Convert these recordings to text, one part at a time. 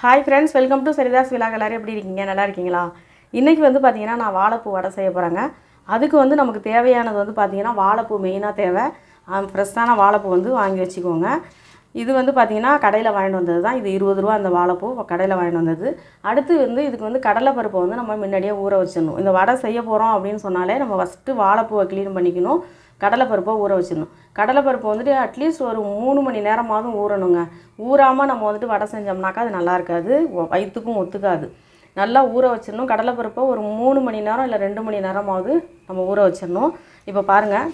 Hi friends welcome to Saritha's விழா எல்லாரும் எப்படி இருக்கீங்க? நல்லா இருக்கீங்களா? இன்றைக்கி வந்து பார்த்தீங்கன்னா நான் வாழைப்பூ வடை செய்ய போகிறேங்க அதுக்கு வந்து நமக்கு தேவையானது வந்து பார்த்தீங்கன்னா வாழைப்பூ மெயினாக தேவை. ஃப்ரெஷ்ஷான வாழைப்பூ வந்து வாங்கி வச்சுக்கோங்க. இது வந்து பார்த்தீங்கன்னா கடையில் வாங்கிட்டு வந்தது தான். இது இருபது ரூபா அந்த வாழைப்பூ கடையில் வாங்கிட்டு வந்தது. அடுத்து வந்து இதுக்கு வந்து கடலைப்பருப்பை வந்து நம்ம முன்னாடியே ஊற வச்சிடணும். இந்த வடை செய்ய போகிறோம் அப்படின்னு சொன்னாலே நம்ம ஃபஸ்ட்டு வாழைப்பூவை க்ளீன் பண்ணிக்கணும். கடலைப்பருப்பை ஊற வச்சிடணும். கடலைப்பருப்பு வந்துட்டு அட்லீஸ்ட் ஒரு மூணு மணி நேரமாவது ஊறணுங்க. ஊறாமல் நம்ம வந்துட்டு வடை செஞ்சோம்னாக்கா அது நல்லா இருக்காது. ஒ- வயிற்றுக்கும் ஒத்துக்காது. நல்லா ஊற வச்சிடணும். கடலைப்பருப்பை ஒரு மூணு மணி நேரம் இல்லை ரெண்டு மணி நேரமாவது நம்ம ஊற வச்சிடணும். இப்போ பாருங்கள்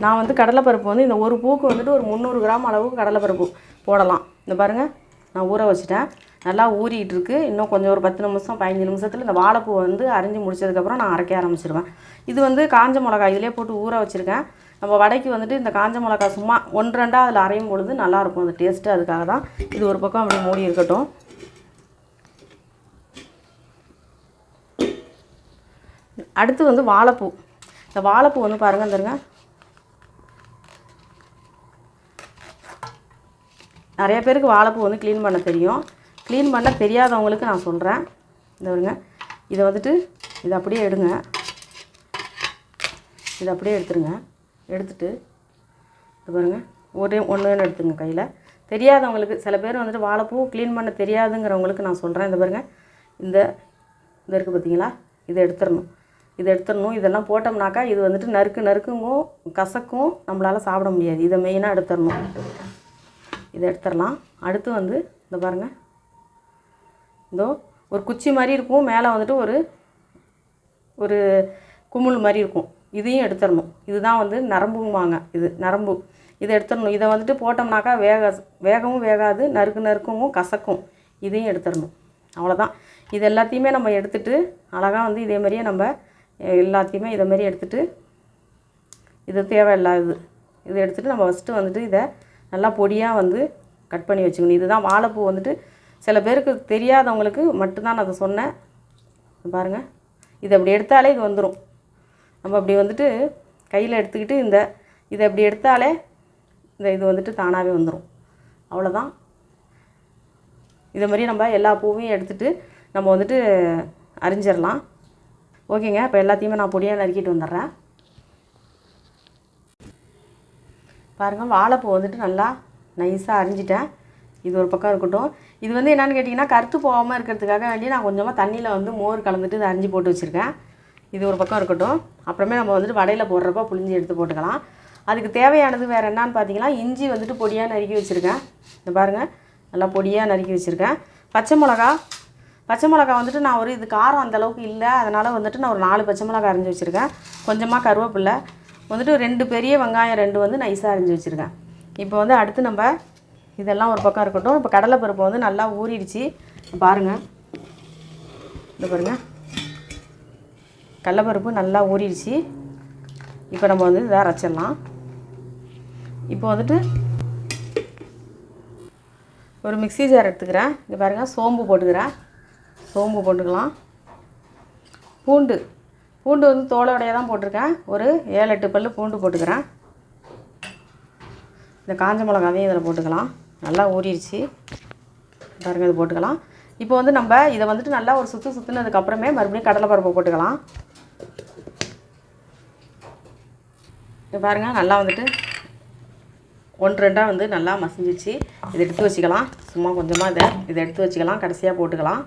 நான் வந்து கடலைப்பருப்பு வந்து இந்த ஒரு பூக்கு வந்துட்டு ஒரு முந்நூறு கிராம் அளவுக்கு கடலைப்பருப்பு போடலாம். இந்த பாருங்கள் நான் ஊற வச்சுட்டேன். நல்லா ஊறிட்டு இருக்கு இன்னும் கொஞ்சம் ஒரு பத்து நிமிஷம் பதினஞ்சு நிமிஷத்தில் இந்த வாழைப்பூ வந்து அரிஞ்சு முடிச்சதுக்கப்புறம் நான் அரைக்க ஆரம்பிச்சிருவேன். இது வந்து காஞ்ச மிளகாய் இதிலே போட்டு ஊற வச்சுருக்கேன். நம்ம வடைக்கு வந்துட்டு இந்த காஞ்ச மிளகாய் சும்மா ஒன்று ரெண்டாக அதில் அரையும் பொழுது நல்லாயிருக்கும் அந்த டேஸ்ட்டு அதுக்காக தான். இது ஒரு பக்கம் அப்படி மூடி இருக்கட்டும். அடுத்து வந்து வாழைப்பூ. இந்த வாழைப்பூ வந்து பாருங்கள் தருங்க நிறைய பேருக்கு வாழைப்பூ வந்து க்ளீன் பண்ண தெரியும். க்ளீன் பண்ண தெரியாதவங்களுக்கு நான் சொல்கிறேன் இந்த வருங்க இதை வந்துட்டு இதை அப்படியே எடுங்க. இதை அப்படியே எடுத்துருங்க. எடுத்துட்டு இது பாருங்க. ஒரே ஒன்று எடுத்துங்க கையில். தெரியாதவங்களுக்கு சில பேர் வந்துட்டு வாழைப்பூ க்ளீன் பண்ண தெரியாதுங்கிறவங்களுக்கு நான் சொல்கிறேன் இந்த பாருங்க. இந்த இந்த இருக்குது பார்த்தீங்களா இதை எடுத்துடணும் இதை எடுத்துடணும் இதெல்லாம் போட்டோம்னாக்கா இது வந்துட்டு நறுக்கு நறுக்குங்கும் கசக்கும். நம்மளால் சாப்பிட முடியாது. இதை மெயினாக எடுத்துடணும் இதை எடுத்துடலாம் அடுத்து வந்து இந்த பாருங்கள் இதோ ஒரு குச்சி மாதிரி இருக்கும். மேலே வந்துட்டு ஒரு ஒரு குமிழ் மாதிரி இருக்கும். இதையும் எடுத்துடணும். இதுதான் வந்து நரம்புங்குவாங்க இது நரம்பு. இதை எடுத்துடணும். இதை வந்துட்டு போட்டோம்னாக்கா வேக வேகவும் வேகாது. நறுக்கு நறுக்கவும் கசக்கும். இதையும் எடுத்துடணும். அவ்வளோதான் இது எல்லாத்தையுமே நம்ம எடுத்துகிட்டு அழகாக வந்து இதே மாதிரியே நம்ம எல்லாத்தையுமே இதை மாதிரி எடுத்துகிட்டு இது தேவையில்லாது இதை. எடுத்துகிட்டு நம்ம ஃபஸ்ட்டு வந்துட்டு இதை நல்லா பொடியாக வந்து கட் பண்ணி வச்சுக்கணும். இதுதான் வாழைப்பூ வந்துட்டு சில பேருக்கு தெரியாதவங்களுக்கு மட்டும்தான் நான் அதை சொன்னேன். பாருங்கள் இதை அப்படி எடுத்தாலே இது வந்துடும் நம்ம அப்படி வந்துட்டு கையில் எடுத்துக்கிட்டு இந்த இதை அப்படி எடுத்தாலே இந்த இது வந்துட்டு தானாகவே வந்துடும் அவ்வளோதான் இதை மாதிரி நம்ம எல்லா பூவையும் எடுத்துகிட்டு நம்ம வந்துட்டு அரிஞ்சிடலாம் ஓகேங்க. இப்போ எல்லாத்தையுமே நான் பொடியாக நறுக்கிட்டு வந்துடுறேன். பாருங்கள் வாழைப்பூ வந்துட்டு நல்லா நைஸாக அரிஞ்சிட்டேன். இது ஒரு பக்கம் இருக்கட்டும். இது வந்து என்னென்னு கேட்டிங்கன்னா கருத்து போகாமல் இருக்கிறதுக்காக வேண்டி நான் கொஞ்சமாக தண்ணியில் வந்து மோர் கலந்துட்டு இதை அரிஞ்சு போட்டு வச்சுருக்கேன். இது ஒரு பக்கம் இருக்கட்டும். அப்புறமே நம்ம வந்துட்டு வடையில் போடுறப்ப புளிஞ்சி எடுத்து போட்டுக்கலாம். அதுக்கு தேவையானது வேறு என்னன்னு பார்த்தீங்கன்னா இஞ்சி வந்துட்டு பொடியாக நறுக்கி வச்சுருக்கேன். இந்த பாருங்கள் நல்லா பொடியாக நறுக்கி வச்சுருக்கேன். பச்சை மிளகா. பச்சை மிளகா வந்துட்டு நான் ஒரு இது காரம் அந்த அளவுக்கு இல்லை. அதனால் வந்துட்டு நான் ஒரு நாலு பச்சை மிளகா அரைஞ்சி வச்சுருக்கேன். கொஞ்சமாக கருவேப்பில்லை. வந்துட்டு ரெண்டு பெரிய வெங்காயம் ரெண்டு வந்து நைஸாக அரிஞ்சு வச்சுருக்கேன். இப்போ வந்து அடுத்து நம்ம இதெல்லாம் ஒரு பக்கம் இருக்கட்டும். இப்போ கடலைப்பருப்பு வந்து நல்லா ஊறிடுச்சு. பாருங்கள் இந்த பாருங்கள் கடலைப்பருப்பு நல்லா ஊறிடுச்சு. இப்போ நம்ம வந்து இதாக அரைச்சிடலாம். இப்போ வந்துட்டு ஒரு மிக்ஸி ஜார் எடுத்துக்கிறேன். இங்கே பாருங்கள் சோம்பு போட்டுக்கிறேன். சோம்பு போட்டுக்கலாம். பூண்டு. பூண்டு வந்து தோலோடைய தான் போட்டிருக்கேன். ஒரு ஏழு எட்டு பல்லு பூண்டு போட்டுக்கிறேன். இந்த காஞ்ச மிளகாவையும் இதில் போட்டுக்கலாம். நல்லா ஊறிடுச்சு. பாருங்கள் இது போட்டுக்கலாம். இப்போ வந்து நம்ம இதை வந்துட்டு நல்லா ஒரு சுற்று சுற்றுனதுக்கப்புறமே மறுபடியும் கடலைப்பருப்பு போட்டுக்கலாம். இது பாருங்கள் நல்லா வந்துட்டு ஒன்று ரெண்டாக வந்து நல்லா மசிஞ்சிச்சு. இதை எடுத்து வச்சுக்கலாம். சும்மா கொஞ்சமாக இதை இதை எடுத்து வச்சுக்கலாம். கடைசியாக போட்டுக்கலாம்.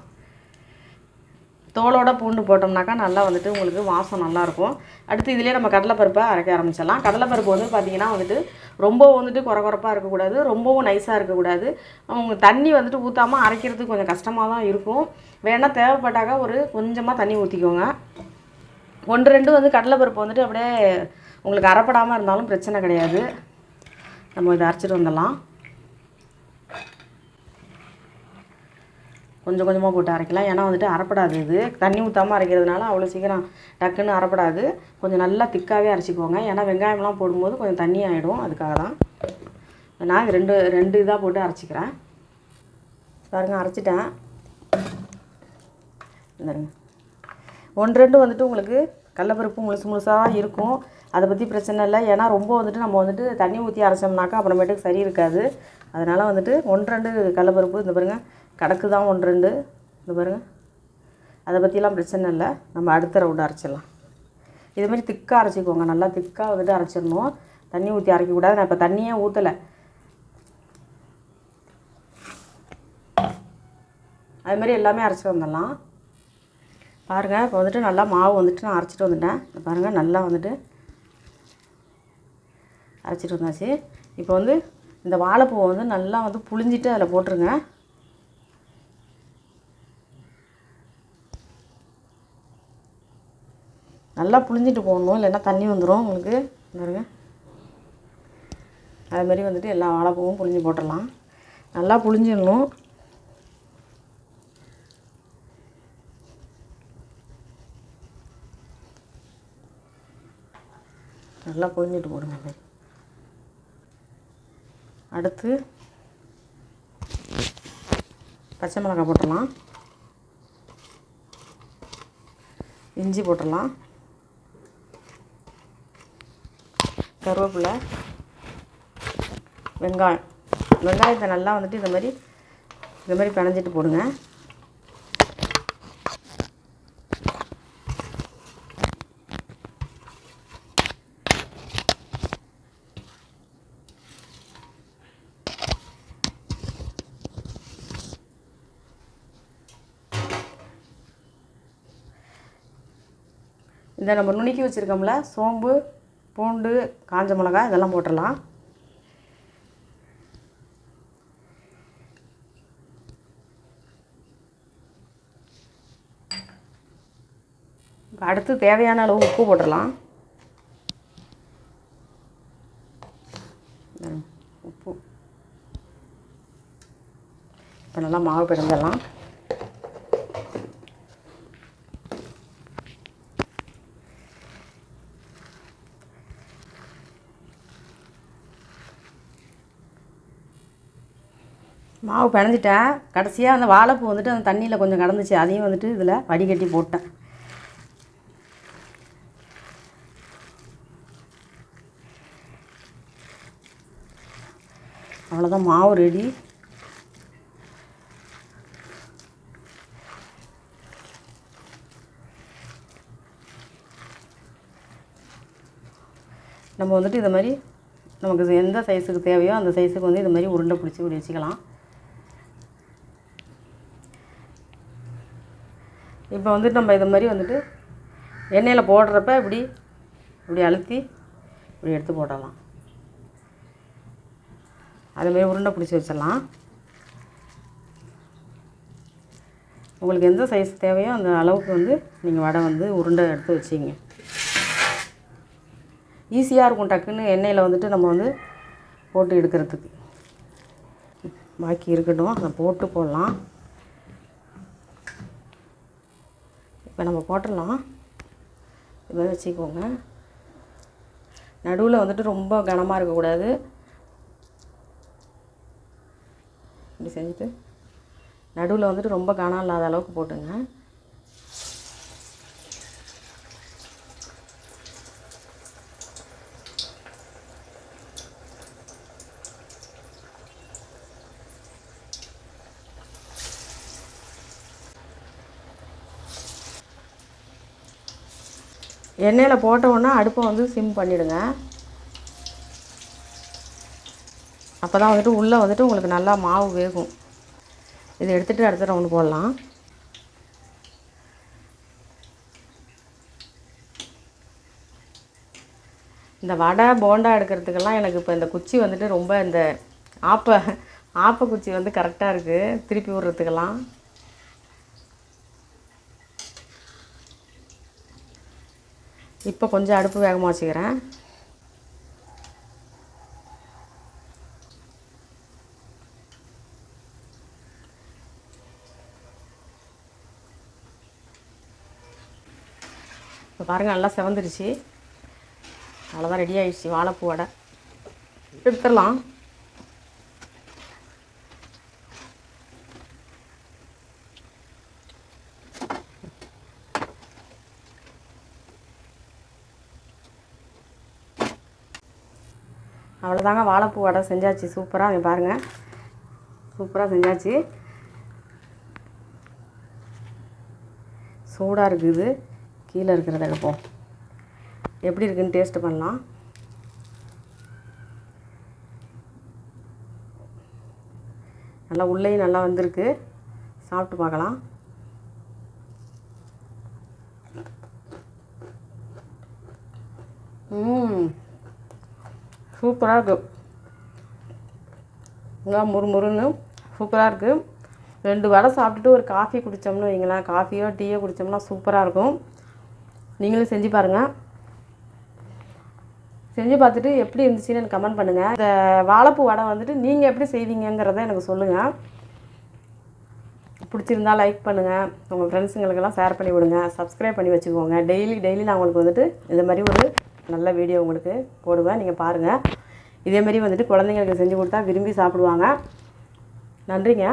தோலோட பூண்டு போட்டோம்னாக்கா நல்லா வந்துட்டு உங்களுக்கு வாசம் நல்லாயிருக்கும். அடுத்து இதிலே நம்ம கடலைப்பருப்பை அரைக்க ஆரம்பிச்சிடலாம். கடலைப்பருப்பு வந்து பார்த்திங்கன்னா வந்துட்டு ரொம்ப வந்துட்டு குறை குறைப்பாக இருக்கக்கூடாது ரொம்பவும் நைஸாக இருக்கக்கூடாது. அவங்க தண்ணி வந்துட்டு ஊற்றாமல் அரைக்கிறதுக்கு கொஞ்சம் கஷ்டமாக தான் இருக்கும். வேணால் தேவைப்பட்டாக்கா ஒரு கொஞ்சமாக தண்ணி ஊற்றிக்கோங்க ஒன்று ரெண்டு வந்து கடலைப்பருப்பு வந்துட்டு அப்படியே உங்களுக்கு அரைப்படாமல் இருந்தாலும் பிரச்சனை கிடையாது. நம்ம இதை அரைச்சிட்டு வந்துடலாம். கொஞ்சம் கொஞ்சமாக போட்டு அரைக்கலாம். ஏன்னா வந்துட்டு அரைப்படாது இது. தண்ணி ஊற்றாமல் அரைக்கிறதுனால அவ்வளோ சீக்கிரம் டக்குன்னு அரைப்படாது. கொஞ்சம் நல்லா திக்காகவே அரைச்சிக்கோங்க. ஏன்னா வெங்காயம்லாம் போடும்போது கொஞ்சம் தண்ணி ஆகிடும் அதுக்காக தான் நான் இது ரெண்டு ரெண்டு இதாக போட்டு அரைச்சிக்கிறேன். பாருங்கள் அரைச்சிட்டேன். ஒன்று ரெண்டு வந்துட்டு உங்களுக்கு கடலப்பருப்பு முழுசு முழுசாக இருக்கும். அதை பற்றி பிரச்சனை இல்லை. ஏன்னா ரொம்ப வந்துட்டு நம்ம வந்துட்டு தண்ணி ஊற்றி அரைச்சோம்னாக்கா அப்புறமேட்டுக்கு சரி இருக்காது. அதனால் வந்துட்டு ஒன்று ரெண்டு கடலப்பருப்பு இந்த பாருங்கள் கணக்கு தான் ஒன்று ரெண்டு. இந்த பாருங்கள் அதை பற்றிலாம் பிரச்சனை இல்லை. நம்ம அடுத்த ரவுண்டு அரைச்சிடலாம். இதுமாரி திக்காக அரைச்சிக்கோங்க. நல்லா திக்காக வந்துட்டு அரைச்சிடணும். தண்ணி ஊற்றி அரைக்கக்கூடாது. நான் இப்போ தண்ணியே ஊற்றலை அதுமாரி எல்லாமே அரைச்சிட்டு வந்துடலாம். பாருங்கள் இப்போ வந்துட்டு நல்லா மாவு வந்துட்டு நான் அரைச்சிட்டு வந்துட்டேன். பாருங்கள் நல்லா வந்துட்டு அரைச்சிட்டு வந்தாச்சு. இப்போ வந்து இந்த வாழைப்பூவை வந்து நல்லா வந்து புழிஞ்சிட்டு அதில் போட்டுருங்க. நல்லா புழிஞ்சிட்டு போடணும் இல்லைன்னா தண்ணி வந்துடும் உங்களுக்கு. பாருங்கள் அதுமாரி வந்துட்டு எல்லா வாழைப்பூவும் புழிஞ்சு போட்டுடலாம். நல்லா புழிஞ்சிடணும். நல்லா புழிஞ்சிட்டு போடுங்க மாதிரி அடுத்து பச்சை மிளகாய் போட்டுடலாம். இஞ்சி போட்டுடலாம். கருவேப்பிலை வெங்காயம். வெங்காயத்தை நல்லா வந்துட்டு இந்த மாதிரி இந்த மாதிரி பிணைஞ்சிட்டு போடுங்க. இந்த நம்ம நுணுக்கி வச்சுருக்கோம்ல சோம்பு பூண்டு காஞ்ச மிளகாய் இதெல்லாம் போட்டுடலாம். அடுத்து தேவையான அளவு உப்பு போட்டுடலாம். உப்பு. இப்போ நல்லா மாவு பிறந்துடலாம் மாவு பிணைஞ்சிட்டேன் கடைசியாக அந்த வாழைப்பூ வந்துட்டு அந்த தண்ணியில் கொஞ்சம் கடந்துச்சு அதையும் வந்துட்டு இதில் வடிகட்டி போட்டேன். அவ்வளோதான் மாவு ரெடி நம்ம வந்துட்டு இதை மாதிரி நமக்கு எந்த சைஸுக்கு தேவையோ அந்த சைஸுக்கு வந்து இது மாதிரி உருண்டை பிடிச்சி இப்படி வச்சுக்கலாம். இப்போ வந்துட்டு நம்ம இது மாதிரி வந்துட்டு எண்ணெயில் போடுறப்ப இப்படி இப்படி அழுத்தி இப்படி எடுத்து போடலாம். அதுமாரி உருண்டை பிடிச்சி வச்சிடலாம். உங்களுக்கு எந்த சைஸ் தேவையோ அந்த அளவுக்கு வந்து நீங்கள் வடை வந்து உருண்டை எடுத்து வச்சிங்க. ஈஸியாக இருக்கும் டக்குன்னு எண்ணெயில் வந்துட்டு நம்ம வந்து போட்டு எடுக்கிறதுக்கு. பாக்கி இருக்கட்டும் அதை போட்டு போடலாம். இப்போ நம்ம போட்டுடலாம். இது மாதிரி வச்சுக்கோங்க. நடுவில் வந்துட்டு ரொம்ப கனமாக இருக்கக்கூடாது. இப்படி செஞ்சுட்டு நடுவில் வந்துட்டு ரொம்ப கனம் இல்லாத அளவுக்கு போட்டுங்க. எண்ணெயில் போட்ட அடுப்பை வந்து சிம் பண்ணிவிடுங்க அப்போ தான் வந்துட்டு உள்ளே வந்துட்டு உங்களுக்கு நல்லா மாவு வேகும். இதை எடுத்துகிட்டு அடுத்த ரவுண்டு போடலாம். இந்த வடை போண்டா எடுக்கிறதுக்கெல்லாம் எனக்கு இப்போ இந்த குச்சி வந்துட்டு ரொம்ப இந்த ஆப்ப ஆப்ப குச்சி வந்து கரெக்டாக இருக்குது திருப்பி விட்றதுக்கெல்லாம் இப்போ கொஞ்சம் அடுப்பு வேகமாக வச்சுக்கிறேன். இப்போ பாருங்கள் நல்லா செவந்துருச்சு அவ்வளோதான் ரெடி ஆயிடுச்சு வாழைப்பூ வடை. எடுத்துடலாம் அவ்வளோதாங்க வாழைப்பூ வடை செஞ்சாச்சு. சூப்பராக இங்கே பாருங்கள் சூப்பராக செஞ்சாச்சு. சூடாக இருக்குது. கீழே இருக்கிறத எடுப்போம். எப்படி இருக்குன்னு டேஸ்ட் பண்ணலாம். நல்லா உள்ளேயும் நல்லா வந்திருக்கு. சாப்பிட்டு பார்க்கலாம். ம். சூப்பராக இருக்குது நல்லா முறுமுறுன்னு சூப்பராக இருக்குது ரெண்டு வடை சாப்பிட்டுட்டு ஒரு காஃபி குடித்தோம்னு வைங்களேன். காஃபியோ டீயோ குடித்தோம்னா சூப்பராக இருக்கும். நீங்களும் செஞ்சு பாருங்கள் செஞ்சு பார்த்துட்டு எப்படி இருந்துச்சுன்னு எனக்கு கமெண்ட் பண்ணுங்கள் இந்த வாழைப்பூ வடை வந்துட்டு நீங்கள் எப்படி செய்வீங்கங்கிறத எனக்கு சொல்லுங்கள் பிடிச்சிருந்தா லைக் பண்ணுங்கள் உங்கள் ஃப்ரெண்ட்ஸுங்களுக்கெல்லாம் ஷேர் பண்ணி விடுங்க. சப்ஸ்கிரைப் பண்ணி வச்சுக்கோங்க. டெய்லி டெய்லி நான் உங்களுக்கு வந்துட்டு இந்த மாதிரி ஒரு நல்ல வீடியோ உங்களுக்கு போடுவேன். நீங்கள் பாருங்கள் இதேமாரி வந்துட்டு குழந்தைங்களுக்கு செஞ்சு கொடுத்தா விரும்பி சாப்பிடுவாங்க. நன்றிங்க.